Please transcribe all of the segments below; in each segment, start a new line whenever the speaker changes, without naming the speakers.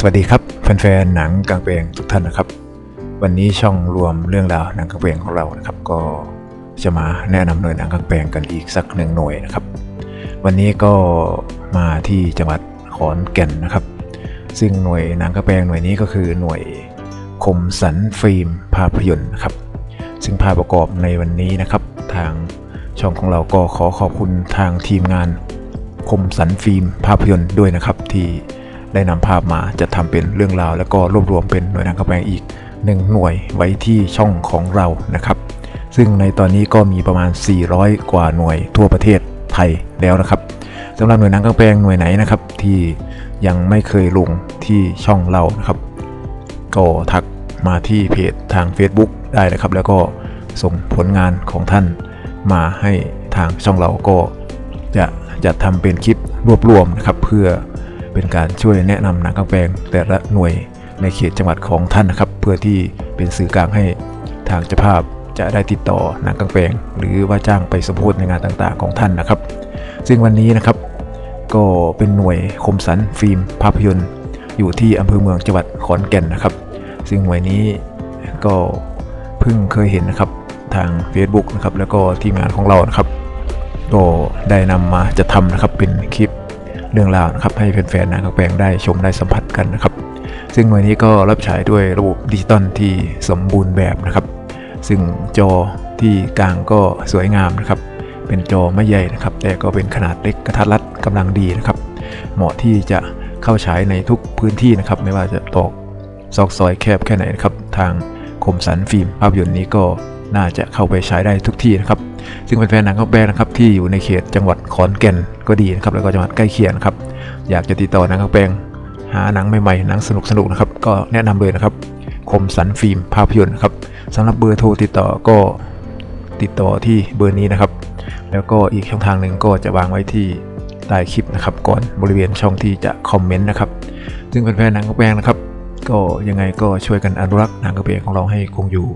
สวัสดีครับแฟนๆหนังกางแปลงทุกท่านนะครับ วันนี้ช่องรวมเรื่องราวหนังกางแปลงของเรานะครับ ก็จะมาแนะนำหน่วยหนังกางแปลงกันอีกสักหนึ่งหน่วยนะครับ วันนี้ก็มาที่จังหวัดขอนแก่นนะครับ ซึ่งหน่วยหนังกางแปลงหน่วยนี้ก็คือหน่วยคมสันฟิล์มภาพยนตร์นะครับ ซึ่งภาพประกอบในวันนี้นะครับ ทางช่องของเราก็ขอขอบคุณทางทีมงานคมสันฟิล์มภาพยนตร์ด้วยนะครับที่ ได้นำภาพมาจะทำเป็นเรื่องราว แล้วก็รวบรวมเป็นหน่วยงานกระแปงอีกหนึ่งหน่วยไว้ที่ช่องของเรานะครับ ซึ่งในตอนนี้ก็มีประมาณ 400 กว่าหน่วยทั่วประเทศไทยแล้วนะครับสำหรับหน่วยหนังกลางแปลงหน่วยไหนนะครับ ที่ยังไม่เคยลงที่ช่องเรานะครับก็ทักมาที่เพจทาง Facebook ได้นะครับ แล้วก็ส่งผลงานของท่านมาให้ทางช่องเราก็จะจะทำเป็นคลิปรวบรวมนะครับ เพื่อ เป็นการช่วยแนะนำหนังกางแปลงแต่ละหน่วยในเขตจังหวัดของท่านนะครับ เพื่อที่เป็นสื่อกลางให้ทางเจ้าภาพจะได้ติดต่อหนังกางแปลงหรือว่าจ้างไปสมโภชในงานต่างๆ ของท่านนะครับ ซึ่งวันนี้นะครับ ก็เป็นหน่วยคมสันฟิล์มภาพยนตร์ อยู่ที่อำเภอเมืองจังหวัดขอนแก่นนะครับ ซึ่งหน่วยนี้ก็เพิ่งเคยเห็นนะครับทาง Facebook นะครับแล้วก็ทีมงานของเรานะครับก็ได้นำมาจะทำนะครับเป็นคลิป เรื่องราวนะครับให้แฟนๆหนังกลางแปลงได้ชมได้สัมผัสกันนะครับ ซึ่งหน่วยนี้ก็รับฉายด้วยระบบดิจิตอลที่สมบูรณ์แบบนะครับ ซึ่งจอที่กลางก็สวยงามนะครับเป็นจอไม่ใหญ่นะครับ แต่ก็เป็นขนาดเล็กกระทัดรัดกำลังดีนะครับ เหมาะที่จะเข้าฉายในทุกพื้นที่นะครับ ไม่ว่าจะตอกซอกซอยแคบแค่ไหนนะครับ ทางคมสันฟิล์มภาพยนตร์นี้ก็น่าจะเข้าไปฉายได้ทุกที่นะครับ ซึ่งเป็นแฟนหนังกลางแปลงนะครับที่อยู่ในเขตจังหวัดขอนแก่นก็ดีนะครับแล้วก็จังหวัดใกล้เคียงครับอยากจะติดต่อหนังกลางแปลงหาหนังใหม่ๆหนังสนุกๆนะครับก็แนะนำเลยนะครับคมสันฟิล์มภาพยนตร์ครับสำหรับเบอร์โทรติดต่อก็ติดต่อที่เบอร์นี้นะครับ แล้วก็อีกช่องทางหนึ่งก็จะวางไว้ที่ใต้คลิปนะครับ ก่อนบริเวณช่องที่จะคอมเมนต์นะครับ ซึ่งเป็นแฟนหนังกระแปลงนะครับ ก็ยังไงก็ช่วยกันอนุรักษ์หนังกระแปลงของเราให้คงอยู่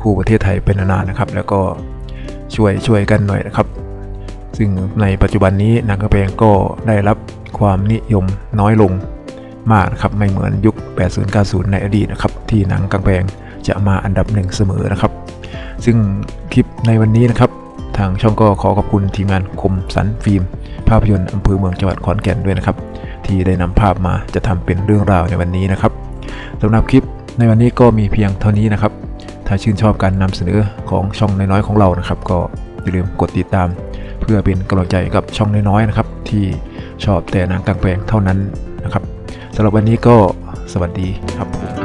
คู่ประเทศไทยเป็นนานๆนะครับ แล้วก็ ช่วยช่วยกันหน่อยนะครับ ซึ่งในปัจจุบันนี้หนังกระแปลงก็ได้รับความนิยมน้อยลงมากนะครับไม่เหมือนยุค 80-90 ในอดีตนะครับที่หนังกลางแปลงจะมาอันดับหนึ่งเสมอนะครับ ซึ่งคลิปในวันนี้นะครับ ทางช่องก็ขอขอบคุณทีมงานคมสันฟิล์ม ภาพยนตร์อำเภอเมืองจังหวัดขอนแก่นด้วยนะครับ ที่ได้นำภาพมาจะทำเป็นเรื่องราวในวันนี้นะครับสำหรับคลิปในวันนี้ก็มีเพียงเท่านี้นะครับ ถ้าชื่นชอบการนำเสนอของช่องน้อยๆของเรานะครับ ก็อย่าลืมกดติดตาม เพื่อเป็นกำลังใจกับช่องน้อยๆนะครับ ที่ชอบแต่หนังกลางแปลงเท่านั้นนะครับสำหรับวันนี้ก็สวัสดีครับผม